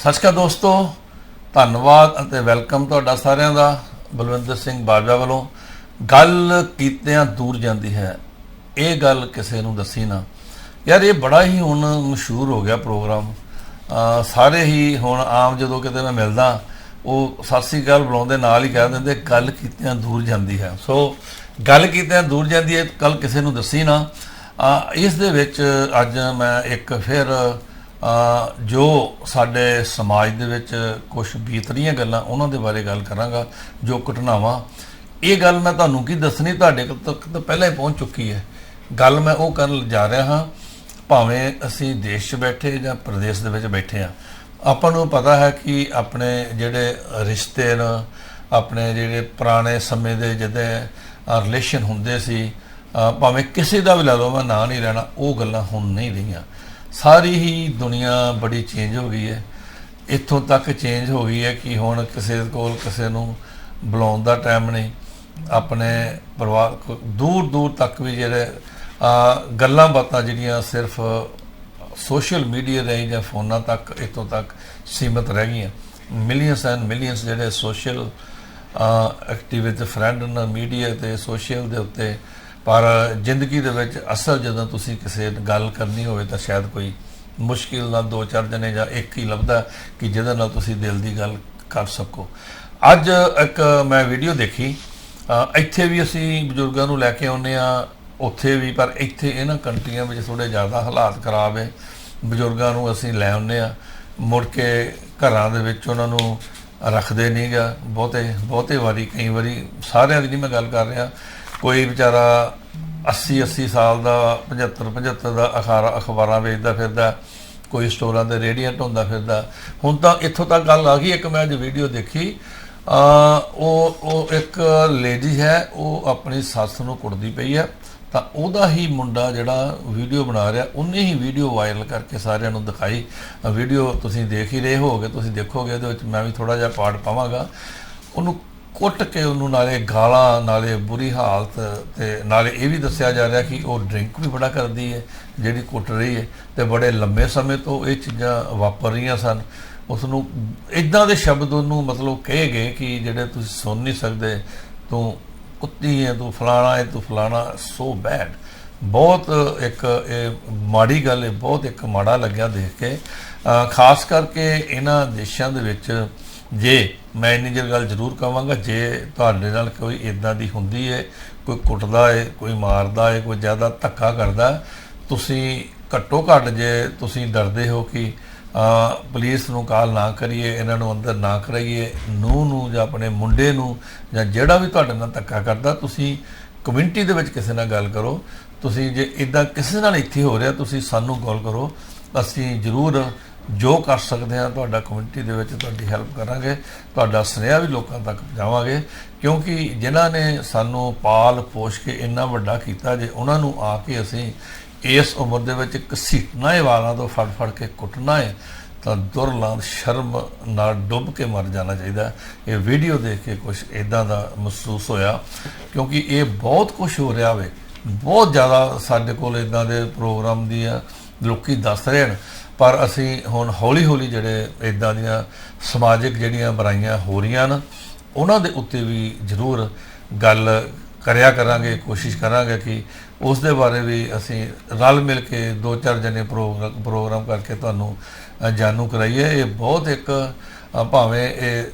ਸਤਿ ਸ਼੍ਰੀ ਅਕਾਲ ਦੋਸਤੋ, ਧੰਨਵਾਦ ਅਤੇ ਵੈਲਕਮ ਤੁਹਾਡਾ ਸਾਰਿਆਂ ਦਾ, ਬਲਵਿੰਦਰ ਸਿੰਘ ਬਾਜਵਾ ਵੱਲੋਂ। ਗੱਲ ਕੀਤਿਆਂ ਦੂਰ ਜਾਂਦੀ ਹੈ, ਇਹ ਗੱਲ ਕਿਸੇ ਨੂੰ ਦੱਸੀ ਨਾ। ਯਾਰ, ਇਹ ਬੜਾ ਹੀ ਹੁਣ ਮਸ਼ਹੂਰ ਹੋ ਗਿਆ ਪ੍ਰੋਗਰਾਮ। ਸਾਰੇ ਹੀ ਹੁਣ ਆਮ ਜਦੋਂ ਕਿਤੇ ਮੈਂ ਮਿਲਦਾ, ਉਹ ਸਤਿ ਸ੍ਰੀ ਅਕਾਲ ਬੁਲਾਉਂਦੇ, ਨਾਲ ਹੀ ਕਹਿ ਦਿੰਦੇ, ਗੱਲ ਕੀਤਿਆਂ ਦੂਰ ਜਾਂਦੀ ਹੈ। ਸੋ, ਗੱਲ ਕੀਤਿਆਂ ਦੂਰ ਜਾਂਦੀ ਹੈ ਕੱਲ ਕਿਸੇ ਨੂੰ ਦੱਸੀ ਨਾ। ਇਸ ਦੇ ਵਿੱਚ ਅੱਜ ਮੈਂ ਇੱਕ ਫਿਰ ਜੋ ਸਾਡੇ ਸਮਾਜ ਦੇ ਵਿੱਚ ਕੁਝ ਬੀਤ ਰਹੀਆਂ ਗੱਲਾਂ, ਉਹਨਾਂ ਦੇ ਬਾਰੇ ਗੱਲ ਕਰਾਂਗਾ, ਜੋ ਘਟਨਾਵਾਂ। ਇਹ ਗੱਲ ਮੈਂ ਤੁਹਾਨੂੰ ਕੀ ਦੱਸਣੀ? ਤੁਹਾਡੇ ਤੱਕ ਤਾਂ ਪਹਿਲਾਂ ਹੀ ਪਹੁੰਚ ਚੁੱਕੀ ਹੈ। ਗੱਲ ਮੈਂ ਉਹ ਕਰਨ ਜਾ ਰਿਹਾ ਹਾਂ, ਭਾਵੇਂ ਅਸੀਂ ਦੇਸ਼ 'ਚ ਬੈਠੇ ਜਾਂ ਪ੍ਰਦੇਸ਼ ਦੇ ਵਿੱਚ ਬੈਠੇ ਆ ਆਪਾਂ ਨੂੰ ਪਤਾ ਹੈ ਕਿ ਆਪਣੇ ਜਿਹੜੇ ਰਿਸ਼ਤੇ ਨੇ, ਆਪਣੇ ਜਿਹੜੇ ਪੁਰਾਣੇ ਸਮੇਂ ਦੇ ਜਿਹਦੇ ਰਿਲੇਸ਼ਨ ਹੁੰਦੇ ਸੀ ਭਾਵੇਂ ਕਿਸੇ ਦਾ ਵੀ ਲਾ ਲਓ, ਮੈਂ ਨਾਂ ਨਹੀਂ ਲੈਣਾ, ਉਹ ਗੱਲਾਂ ਹੁਣ ਨਹੀਂ ਰਹੀਆਂ। ਸਾਰੀ ਹੀ ਦੁਨੀਆ ਬੜੀ ਚੇਂਜ ਹੋ ਗਈ ਹੈ। ਇੱਥੋਂ ਤੱਕ ਚੇਂਜ ਹੋ ਗਈ ਹੈ ਕਿ ਹੁਣ ਕਿਸੇ ਕੋਲ ਕਿਸੇ ਨੂੰ ਬੁਲਾਉਣ ਦਾ ਟਾਈਮ ਨਹੀਂ। ਆਪਣੇ ਪਰਿਵਾਰ ਦੂਰ ਦੂਰ ਤੱਕ ਵੀ ਜਿਹੜੇ ਗੱਲਾਂ ਬਾਤਾਂ ਜਿਹੜੀਆਂ ਸਿਰਫ ਸੋਸ਼ਲ ਮੀਡੀਆ ਰਾਹੀਂ ਜਾਂ ਫੋਨਾਂ ਤੱਕ, ਇੱਥੋਂ ਤੱਕ ਸੀਮਤ ਰਹਿ ਗਈਆਂ। ਮਿਲੀਅਨਸ ਐਂਡ ਮਿਲੀਅਨਸ ਜਿਹੜੇ ਸੋਸ਼ਲ ਐਕਟੀਵਿਟੀ ਫਰੈਂਡ ਨਾ ਮੀਡੀਆ ਤੇ ਸੋਸ਼ਲ ਦੇ ਉੱਤੇ ਪਰ ਜ਼ਿੰਦਗੀ ਦੇ ਵਿੱਚ ਅਸਲ ਜਦੋਂ ਤੁਸੀਂ ਕਿਸੇ ਗੱਲ ਕਰਨੀ ਹੋਵੇ ਤਾਂ ਸ਼ਾਇਦ ਕੋਈ ਮੁਸ਼ਕਿਲ ਨਾਲ ਦੋ ਚਾਰ ਜਣੇ ਜਾਂ ਇੱਕ ਹੀ ਲੱਭਦਾ ਕਿ ਜਿਹਦੇ ਨਾਲ ਤੁਸੀਂ ਦਿਲ ਦੀ ਗੱਲ ਕਰ ਸਕੋ। ਅੱਜ ਇੱਕ ਮੈਂ ਵੀਡੀਓ ਦੇਖੀ। ਇੱਥੇ ਵੀ ਅਸੀਂ ਬਜ਼ੁਰਗਾਂ ਨੂੰ ਲੈ ਕੇ ਆਉਂਦੇ ਆ ਉੱਥੇ ਵੀ, ਪਰ ਇੱਥੇ ਇਹਨਾਂ ਕੰਟਰੀਆਂ ਵਿੱਚ ਥੋੜੇ ਜ਼ਿਆਦਾ ਹਾਲਾਤ ਖਰਾਬ ਹੈ। ਬਜ਼ੁਰਗਾਂ ਨੂੰ ਅਸੀਂ ਲੈ ਆਉਂਦੇ ਆ ਮੁੜ ਕੇ ਘਰਾਂ ਦੇ ਵਿੱਚ ਉਹਨਾਂ ਨੂੰ ਰੱਖਦੇ ਨਹੀਂਗਾ ਬਹੁਤੇ ਬਹੁਤੇ ਵਾਰੀ, ਕਈ ਵਾਰੀ ਸਾਰਿਆਂ ਦੀ ਨਹੀਂ ਮੈਂ ਗੱਲ ਕਰ ਰਿਹਾ। ਕੋਈ ਵਿਚਾਰਾ 80 80 ਸਾਲ ਦਾ 75 75 ਦਾ ਅਖਾਰਾ ਅਖਬਾਰਾਂ ਵੇਚਦਾ ਫਿਰਦਾ, ਕੋਈ ਸਟੋਰਾਂ ਤੇ ਰੇਡੀਆਂ ਢੋਂਦਾ ਫਿਰਦਾ। ਹੁਣ ਤਾਂ ਇੱਥੋਂ ਤੱਕ ਗੱਲ ਆ ਗਈ, ਇੱਕ ਮੈਂ ਅੱਜ ਵੀਡੀਓ ਦੇਖੀ। ਆ ਉਹ ਉਹ ਇੱਕ ਲੇਡੀ ਹੈ, ਉਹ ਆਪਣੀ ਸੱਸ ਨੂੰ ਕੁੱਟਦੀ ਪਈ ਹੈ। ਤਾਂ ਉਹਦਾ ਹੀ ਮੁੰਡਾ ਜਿਹੜਾ ਵੀਡੀਓ ਬਣਾ ਰਿਹਾ, ਉਹਨੇ ਹੀ ਵੀਡੀਓ ਵਾਇਰਲ ਕਰਕੇ ਸਾਰਿਆਂ ਨੂੰ ਦਿਖਾਈ। ਵੀਡੀਓ ਤੁਸੀਂ ਦੇਖ ਹੀ ਰਹੇ ਹੋਗੇ ਤੁਸੀਂ ਦੇਖੋਗੇ ਇਹਦੇ ਵਿੱਚ ਮੈਂ ਵੀ ਥੋੜਾ ਜਿਹਾ ਪਾਰਟ ਪਾਵਾਂਗਾ। ਉਹਨੂੰ ਕੁੱਟ ਕੇ ਉਹਨੂੰ ਨਾਲੇ ਗਾਲਾਂ, ਨਾਲੇ ਬੁਰੀ ਹਾਲਤ ਤੇ ਨਾਲੇ ਇਹ ਵੀ ਦੱਸਿਆ ਜਾ ਰਿਹਾ ਕਿ ਉਹ ਡਰਿੰਕ ਵੀ ਬੜਾ ਕਰਦੀ ਹੈ, ਜਿਹੜੀ ਕੁੱਟ ਰਹੀ ਹੈ ਤੇ ਬੜੇ ਲੰਮੇ ਸਮੇਂ ਤੋਂ ਇਹ ਚੀਜ਼ਾਂ ਵਾਪਰ ਰਹੀਆਂ ਸਨ। ਉਸ ਨੂੰ ਇਦਾਂ ਦੇ ਸ਼ਬਦ ਉਹਨੂੰ ਮਤਲਬ ਕਹੇ ਗਏ ਕਿ ਜਿਹੜੇ ਤੁਸੀਂ ਸੁਣ ਨਹੀਂ ਸਕਦੇ, ਤੂੰ ਕੁੱਤੀ ਹੈ, ਤੂੰ ਫਲਾਣਾ ਹੈ, ਤੂੰ ਫਲਾਣਾ ਸੋ ਬੈਡ ਬਹੁਤ ਇੱਕ ਇਹ ਮਾੜੀ ਗੱਲ ਹੈ ਬਹੁਤ ਇੱਕ ਮਾੜਾ ਲੱਗਿਆ ਦੇਖ ਕੇ। ਖਾਸ ਕਰਕੇ ਇਹਨਾਂ ਦੇਸ਼ਾਂ ਦੇ ਵਿੱਚ ਜੇ ਮੈਂ ਇੰਨੀ ਜ਼ਰ ਗੱਲ ਜ਼ਰੂਰ ਕਹਾਂਗਾ, ਜੇ ਤੁਹਾਡੇ ਨਾਲ ਕੋਈ ਇਦਾਂ ਦੀ ਹੁੰਦੀ ਹੈ ਕੋਈ ਕੁੱਟਦਾ ਹੈ ਕੋਈ ਮਾਰਦਾ ਹੈ ਕੋਈ ਜ਼ਿਆਦਾ ਧੱਕਾ ਕਰਦਾ, ਤੁਸੀਂ ਘੱਟੋ ਘੱਟ ਜੇ ਤੁਸੀਂ ਡਰਦੇ ਹੋ ਕਿ ਪੁਲਿਸ ਨੂੰ ਕਾਲ ਨਾ ਕਰੀਏ, ਇਹਨਾਂ ਨੂੰ ਅੰਦਰ ਨਾ ਕਰਾਈਏ ਨੂੰ ਨੂੰ ਜਾਂ ਆਪਣੇ ਮੁੰਡੇ ਨੂੰ ਜਾਂ ਜਿਹੜਾ ਵੀ ਤੁਹਾਡੇ ਨਾਲ ਧੱਕਾ ਕਰਦਾ, ਤੁਸੀਂ ਕਮਿਊਨਿਟੀ ਦੇ ਵਿੱਚ ਕਿਸੇ ਨਾਲ ਗੱਲ ਕਰੋ, ਤੁਸੀਂ ਜੇ ਇਦਾਂ ਕਿਸੇ ਨਾਲ ਇੱਥੇ ਹੋ ਰਿਹਾ, ਤੁਸੀਂ ਸਾਨੂੰ ਕਾਲ ਕਰੋ, ਅਸੀਂ ਜ਼ਰੂਰ ਜੋ ਕਰ ਸਕਦੇ ਹਾਂ, ਤੁਹਾਡਾ ਕਮਿਊਨਿਟੀ ਦੇ ਵਿੱਚ ਤੁਹਾਡੀ ਹੈਲਪ ਕਰਾਂਗੇ, ਤੁਹਾਡਾ ਸੁਨੇਹਾ ਵੀ ਲੋਕਾਂ ਤੱਕ ਪਹੁੰਚਾਵਾਂਗੇ, ਕਿਉਂਕਿ ਜਿਨ੍ਹਾਂ ਨੇ ਸਾਨੂੰ ਪਾਲ ਪੋਸ਼ ਕੇ ਇੰਨਾ ਵੱਡਾ ਕੀਤਾ ਜੇ, ਉਹਨਾਂ ਨੂੰ ਆ ਕੇ ਅਸੀਂ ਇਸ ਉਮਰ ਦੇ ਵਿੱਚ ਘਸੀਟਣਾ ਹੈ ਵਾਲਾਂ ਤੋਂ ਫੜ ਫੜ ਕੇ ਕੁੱਟਣਾ ਹੈ ਤਾਂ ਦੁਰਲਾਂਦ ਸ਼ਰਮ ਨਾਲ ਡੁੱਬ ਕੇ ਮਰ ਜਾਣਾ ਚਾਹੀਦਾ ਇਹ ਵੀਡੀਓ ਦੇਖ ਕੇ ਕੁਝ ਇਦਾਂ ਦਾ ਮਹਿਸੂਸ ਹੋਇਆ, ਕਿਉਂਕਿ ਇਹ ਬਹੁਤ ਕੁਝ ਹੋ ਰਿਹਾ ਵੇ। ਬਹੁਤ ਜ਼ਿਆਦਾ ਸਾਡੇ ਕੋਲ ਇਦਾਂ ਦੇ ਪ੍ਰੋਗਰਾਮ ਦੀਆਂ ਲੋਕੀ ਦੱਸ ਰਹੇ ਹਨ। ਪਰ ਅਸੀਂ ਹੁਣ ਹੌਲੀ ਹੌਲੀ ਜਿਹੜੇ ਇਦਾਂ ਦੀਆਂ ਸਮਾਜਿਕ ਜਿਹੜੀਆਂ ਬੁਰਾਈਆਂ ਹੋ ਰਹੀਆਂ ਹਨ, ਉਹਨਾਂ ਦੇ ਉੱਤੇ ਵੀ ਜ਼ਰੂਰ ਗੱਲ ਕਰਿਆ ਕਰਾਂਗੇ, ਕੋਸ਼ਿਸ਼ ਕਰਾਂਗੇ ਕਿ ਉਸ ਦੇ ਬਾਰੇ ਵੀ ਅਸੀਂ ਰਲ ਮਿਲ ਕੇ ਦੋ ਚਾਰ ਜਣੇ ਪ੍ਰੋਗਰਾਮ ਪ੍ਰੋਗਰਾਮ ਕਰਕੇ ਤੁਹਾਨੂੰ ਜਾਣੂ ਕਰਾਈਏ। ਇਹ ਬਹੁਤ ਇੱਕ ਭਾਵੇਂ ਇਹ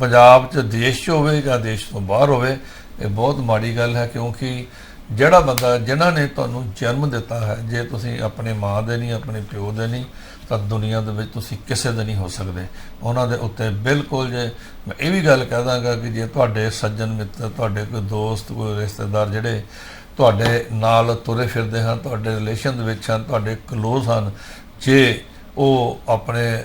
ਪੰਜਾਬ 'ਚ ਦੇਸ਼ 'ਚ ਹੋਵੇ ਜਾਂ ਦੇਸ਼ ਤੋਂ ਬਾਹਰ ਹੋਵੇ, ਇਹ ਬਹੁਤ ਮਾੜੀ ਗੱਲ ਹੈ ਕਿਉਂਕਿ ਜਿਹੜਾ ਬੰਦਾ ਜਿਨ੍ਹਾਂ ਨੇ ਤੁਹਾਨੂੰ ਜਨਮ ਦਿੱਤਾ ਹੈ, ਜੇ ਤੁਸੀਂ ਆਪਣੇ ਮਾਂ ਦੇ ਨਹੀਂ, ਆਪਣੇ ਪਿਓ ਦੇ ਨਹੀਂ, ਤਾਂ ਦੁਨੀਆ ਦੇ ਵਿੱਚ ਤੁਸੀਂ ਕਿਸੇ ਦੇ ਨਹੀਂ ਹੋ ਸਕਦੇ। ਉਹਨਾਂ ਦੇ ਉੱਤੇ ਬਿਲਕੁਲ ਜੇ ਮੈਂ ਇਹ ਵੀ ਗੱਲ ਕਹਿ ਦਾਂਗਾ ਕਿ ਜੇ ਤੁਹਾਡੇ ਸੱਜਣ ਮਿੱਤਰ, ਤੁਹਾਡੇ ਕੋਈ ਦੋਸਤ, ਕੋਈ ਰਿਸ਼ਤੇਦਾਰ ਜਿਹੜੇ ਤੁਹਾਡੇ ਨਾਲ ਤੁਰੇ ਫਿਰਦੇ ਹਨ, ਤੁਹਾਡੇ ਰਿਲੇਸ਼ਨ ਦੇ ਵਿੱਚ ਹਨ, ਤੁਹਾਡੇ ਕਲੋਜ਼ ਹਨ, ਜੇ ਉਹ ਆਪਣੇ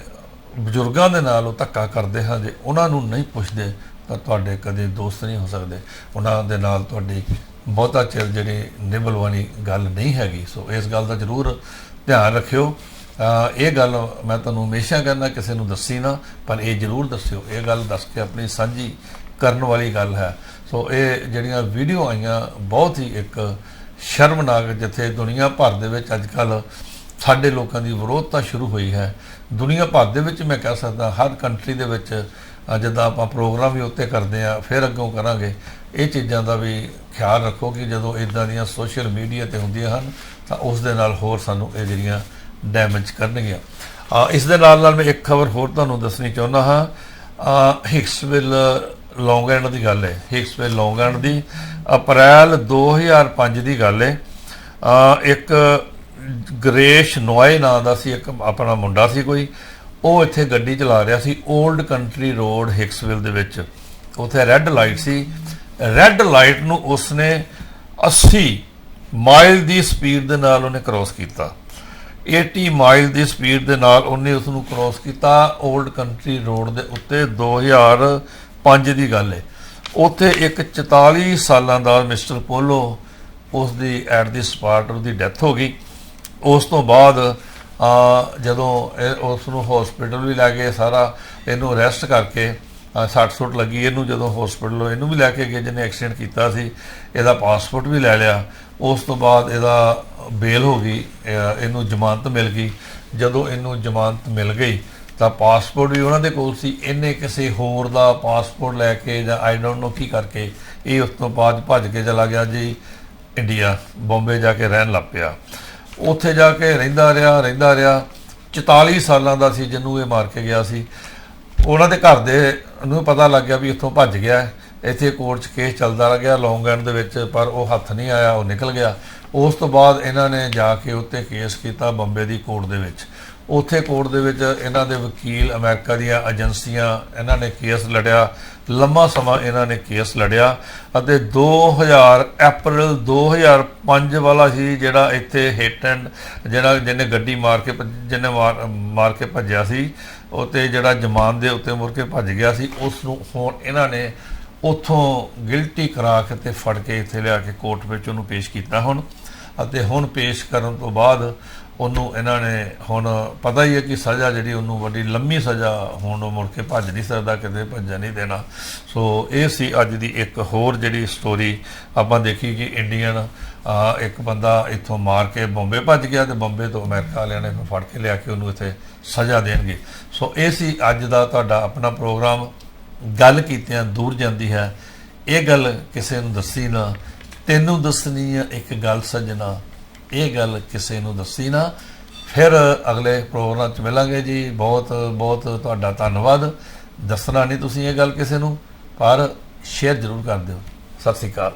ਬਜ਼ੁਰਗਾਂ ਦੇ ਨਾਲ ਉਹ ਧੱਕਾ ਕਰਦੇ ਹਨ, ਜੇ ਉਹਨਾਂ ਨੂੰ ਨਹੀਂ ਪੁੱਛਦੇ, ਤਾਂ ਤੁਹਾਡੇ ਕਦੇ ਦੋਸਤ ਨਹੀਂ ਹੋ ਸਕਦੇ। ਉਹਨਾਂ ਦੇ ਨਾਲ ਤੁਹਾਡੀ ਬਹੁਤਾ ਚਿਰ ਜਿਹੜੀ ਨਿਭਲਵਾਣੀ ਗੱਲ ਨਹੀਂ ਹੈਗੀ ਸੋ ਇਸ ਗੱਲ ਦਾ ਜ਼ਰੂਰ ਧਿਆਨ ਰੱਖਿਓ। ਇਹ ਗੱਲ ਮੈਂ ਤੁਹਾਨੂੰ ਹਮੇਸ਼ਾ ਕਹਿੰਦਾ ਕਿਸੇ ਨੂੰ ਦੱਸੀ ਨਾ ਪਰ ਇਹ ਜ਼ਰੂਰ ਦੱਸਿਓ। ਇਹ ਗੱਲ ਦੱਸ ਕੇ ਆਪਣੀ ਸਾਂਝੀ ਕਰਨ ਵਾਲੀ ਗੱਲ ਹੈ। ਸੋ ਇਹ ਜਿਹੜੀਆਂ ਵੀਡੀਓ ਆਈਆਂ ਬਹੁਤ ਹੀ ਇੱਕ ਸ਼ਰਮਨਾਕ ਜਿੱਥੇ ਦੁਨੀਆ ਭਰ ਦੇ ਵਿੱਚ ਅੱਜ ਕੱਲ ਸਾਡੇ ਲੋਕਾਂ ਦੀ ਵਿਰੋਧਤਾ ਸ਼ੁਰੂ ਹੋਈ ਹੈ। ਦੁਨੀਆ ਭਰ ਦੇ ਵਿੱਚ ਮੈਂ ਕਹਿ ਸਕਦਾ ਹਰ ਕੰਟਰੀ ਦੇ ਵਿੱਚ ਅ, ਜਿੱਦਾਂ ਆਪਾਂ ਪ੍ਰੋਗਰਾਮ ਵੀ ਉੱਤੇ ਕਰਦੇ ਆ ਫਿਰ ਅੱਗੋਂ ਕਰਾਂਗੇ। ਇਹ ਚੀਜ਼ਾਂ ਦਾ ਵੀ ਖਿਆਲ ਰੱਖੋ ਕਿ ਜਦੋਂ ਇਦਾਂ ਦੀਆਂ ਸੋਸ਼ਲ ਮੀਡੀਆ ਤੇ ਹੁੰਦੀਆਂ ਹਨ ਤਾਂ ਉਸ ਦੇ ਨਾਲ ਹੋਰ ਸਾਨੂੰ ਇਹ ਜਿਹੜੀਆਂ ਡੈਮੇਜ ਕਰਨਗੀਆਂ। ਇਸ ਦੇ ਨਾਲ ਨਾਲ ਮੈਂ ਇੱਕ ਖਬਰ ਹੋਰ ਤੁਹਾਨੂੰ ਦੱਸਣੀ ਚਾਹੁੰਦਾ ਹਾਂ। ਅ, ਹਿਕਸਵਿਲ ਲੌਂਗ ਐਂਡ ਦੀ ਗੱਲ ਹੈ। ਹਿਕਸਵਿਲ ਲੌਂਗ ਐਂਡ ਦੀ ਅਪ੍ਰੈਲ 2005 ਦੀ ਗੱਲ ਹੈ। ਇੱਕ ਗਰੇਸ਼ ਨੋਏ ਨਾਂ ਦਾ ਸੀ ਇੱਕ ਆਪਣਾ ਮੁੰਡਾ ਸੀ ਕੋਈ। ਉਹ ਇੱਥੇ ਗੱਡੀ ਚਲਾ ਰਿਹਾ ਸੀ 올ਡ ਕੰਟਰੀ ਰੋਡ ਹਿਕਸਵਿਲ ਦੇ ਵਿੱਚ। ਉੱਥੇ ਰੈੱਡ ਲਾਈਟ ਸੀ। ਰੈੱਡ ਲਾਈਟ ਨੂੰ ਉਸਨੇ 80 ਮਾਈਲ ਦੀ ਸਪੀਡ ਦੇ ਨਾਲ ਉਹਨੇ ਕ੍ਰੋਸ ਕੀਤਾ। 80 ਮਾਈਲ ਦੀ ਸਪੀਡ ਦੇ ਨਾਲ ਉਹਨੇ ਉਸ ਨੂੰ ਕ੍ਰੋਸ ਕੀਤਾ 올ਡ ਕੰਟਰੀ ਰੋਡ ਦੇ ਉੱਤੇ 2005 ਦੀ ਗੱਲ ਹੈ ਉੱਥੇ ਇੱਕ 44 ਸਾਲਾਂ ਦਾ ਮਿਸਟਰ ਪੋਲੋ ਉਸ ਦੀ ਐਟ ਦੀ ਸਪਾਟ ਉਹਦੀ ਡੈਥ ਹੋ ਗਈ। ਉਸ ਤੋਂ ਬਾਅਦ ਜਦੋਂ ਇਹ- ਉਸ ਨੂੰ ਹਸਪੀਟਲ ਵੀ ਲੈ ਗਏ ਸਾਰਾ, ਇਹਨੂੰ ਅਰੈਸਟ ਕਰਕੇ ਸੱਟ ਸੁੱਟ ਲੱਗੀ ਇਹਨੂੰ ਜਦੋਂ ਹਸਪੀਟਲ ਇਹਨੂੰ ਵੀ ਲੈ ਕੇ ਗਏ ਜਿਹਨੇ ਐਕਸੀਡੈਂਟ ਕੀਤਾ ਸੀ, ਇਹਦਾ ਪਾਸਪੋਰਟ ਵੀ ਲੈ ਲਿਆ। ਉਸ ਤੋਂ ਬਾਅਦ ਇਹਦਾ ਬੇਲ ਹੋ ਗਈ ਇਹਨੂੰ ਜ਼ਮਾਨਤ ਮਿਲ ਗਈ। ਜਦੋਂ ਇਹਨੂੰ ਜ਼ਮਾਨਤ ਮਿਲ ਗਈ, ਤਾਂ ਪਾਸਪੋਰਟ ਵੀ ਉਹਨਾਂ ਦੇ ਕੋਲ ਸੀ। ਇਹਨੇ ਕਿਸੇ ਹੋਰ ਦਾ ਪਾਸਪੋਰਟ ਲੈ ਕੇ ਜਾਂ ਆਈ ਡੋਨਟ ਨੋ ਕੀ ਕਰਕੇ ਇਹ ਉਸ ਤੋਂ ਬਾਅਦ ਭੱਜ ਕੇ ਚਲਾ ਗਿਆ ਜੀ ਇੰਡੀਆ ਬੰਬੇ ਜਾ ਕੇ ਰਹਿਣ ਲੱਗ ਪਿਆ। ਉੱਥੇ ਜਾ ਕੇ ਰਹਿੰਦਾ ਰਿਹਾ ਰਹਿੰਦਾ ਰਿਹਾ। 44 ਸਾਲਾਂ ਦਾ ਸੀ ਜਿਹਨੂੰ ਇਹ ਮਾਰ ਕੇ ਗਿਆ ਸੀ। ਉਹਨਾਂ ਦੇ ਘਰ ਦੇ ਨੂੰ ਪਤਾ ਲੱਗ ਗਿਆ ਵੀ ਇੱਥੋਂ ਭੱਜ ਗਿਆ। ਇੱਥੇ ਕੋਰਟ 'ਚ ਕੇਸ ਚੱਲਦਾ ਰਿਹਾ ਲੌਂਗ ਐਂਡ ਦੇ ਵਿੱਚ, ਪਰ ਉਹ ਹੱਥ ਨਹੀਂ ਆਇਆ, ਉਹ ਨਿਕਲ ਗਿਆ। ਉਸ ਤੋਂ ਬਾਅਦ ਇਹਨਾਂ ਨੇ ਜਾ ਕੇ ਉੱਤੇ ਕੇਸ ਕੀਤਾ ਬੰਬੇ ਦੀ ਕੋਰਟ ਦੇ ਵਿੱਚ। ਉੱਥੇ ਕੋਰਟ ਦੇ ਵਿੱਚ ਇਹਨਾਂ ਦੇ ਵਕੀਲ ਅਮਰੀਕਾ ਦੀਆਂ ਏਜੰਸੀਆਂ, ਇਹਨਾਂ ਨੇ ਕੇਸ ਲੜਿਆ। ਲੰਮਾ ਸਮਾਂ ਇਹਨਾਂ ਨੇ ਕੇਸ ਲੜਿਆ ਅਤੇ 2000 ਅਪ੍ਰੈਲ 2005 ਵਾਲਾ ਸੀ ਜਿਹੜਾ ਇੱਥੇ ਹਿੱਟ ਐਂਡ ਜਿਹੜਾ ਜਿਹਨੇ ਗੱਡੀ ਮਾਰ ਕੇ ਭੱਜ- ਜਿਹਨੇ ਮਾਰ ਮਾਰ ਕੇ ਭੱਜਿਆ ਸੀ ਉਹ ਤੇ ਜਿਹੜਾ ਜ਼ਮਾਨ ਦੇ ਉੱਤੇ ਮੁੜ ਕੇ ਭੱਜ ਗਿਆ ਸੀ, ਉਸ ਨੂੰ ਹੁਣ ਇਹਨਾਂ ਨੇ ਉਥੋਂ ਗਿਲਟੀ ਕਰਾ ਕੇ ਤੇ ਫੜ ਕੇ ਇੱਥੇ ਲਿਆ ਕੇ ਕੋਰਟ ਵਿੱਚ ਉਹਨੂੰ ਪੇਸ਼ ਕੀਤਾ। ਹੁਣ ਅਤੇ ਹੁਣ ਪੇਸ਼ ਕਰਨ ਤੋਂ ਬਾਅਦ ਉਹਨੂੰ ਇਹਨਾਂ ਨੇ ਹੁਣ ਪਤਾ ਹੀ ਹੈ ਕਿ ਸਜ਼ਾ ਜਿਹੜੀ ਉਹਨੂੰ ਵੱਡੀ ਲੰਮੀ ਸਜ਼ਾ ਹੁਣ ਉਹ ਮੁੜ ਕੇ ਭੱਜ ਨਹੀਂ ਸਕਦਾ, ਕਿਤੇ ਭੱਜਣ ਨਹੀਂ ਦੇਣਾ। ਸੋ ਇਹ ਸੀ ਅੱਜ ਦੀ ਇੱਕ ਹੋਰ ਜਿਹੜੀ ਸਟੋਰੀ ਆਪਾਂ ਦੇਖੀ ਕਿ ਇੰਡੀਅਨ ਇੱਕ ਬੰਦਾ ਇੱਥੋਂ ਮਾਰ ਕੇ ਬੰਬੇ ਭੱਜ ਗਿਆ ਤੇ ਬੰਬੇ ਤੋਂ ਅਮਰੀਕਾ ਵਾਲਿਆਂ ਨੇ ਫੜ ਕੇ ਲਿਆ ਕੇ ਉਹਨੂੰ ਇੱਥੇ ਸਜ਼ਾ ਦੇਣਗੇ। ਸੋ ਇਹ ਸੀ ਅੱਜ ਦਾ ਤੁਹਾਡਾ ਆਪਣਾ ਪ੍ਰੋਗਰਾਮ ਗੱਲ ਕੀਤਿਆਂ ਦੂਰ ਜਾਂਦੀ ਹੈ। ਇਹ ਗੱਲ ਕਿਸੇ ਨੂੰ ਦੱਸੀ ਨਾ ਤੈਨੂੰ ਦੱਸਣੀ ਆ ਇੱਕ ਗੱਲ ਸੱਜਣਾ, ਇਹ ਗੱਲ ਕਿਸੇ ਨੂੰ ਦੱਸੀ ਨਾ। ਫਿਰ ਅਗਲੇ ਪ੍ਰੋਗਰਾਮ 'ਚ ਮਿਲਾਂਗੇ ਜੀ। ਬਹੁਤ ਬਹੁਤ ਤੁਹਾਡਾ ਧੰਨਵਾਦ। ਦੱਸਣਾ ਨਹੀਂ ਤੁਸੀਂ ਇਹ ਗੱਲ ਕਿਸੇ ਨੂੰ, ਪਰ ਸ਼ੇਅਰ ਜ਼ਰੂਰ ਕਰ ਦਿਓ। ਸਤਿ ਸ਼੍ਰੀ ਅਕਾਲ।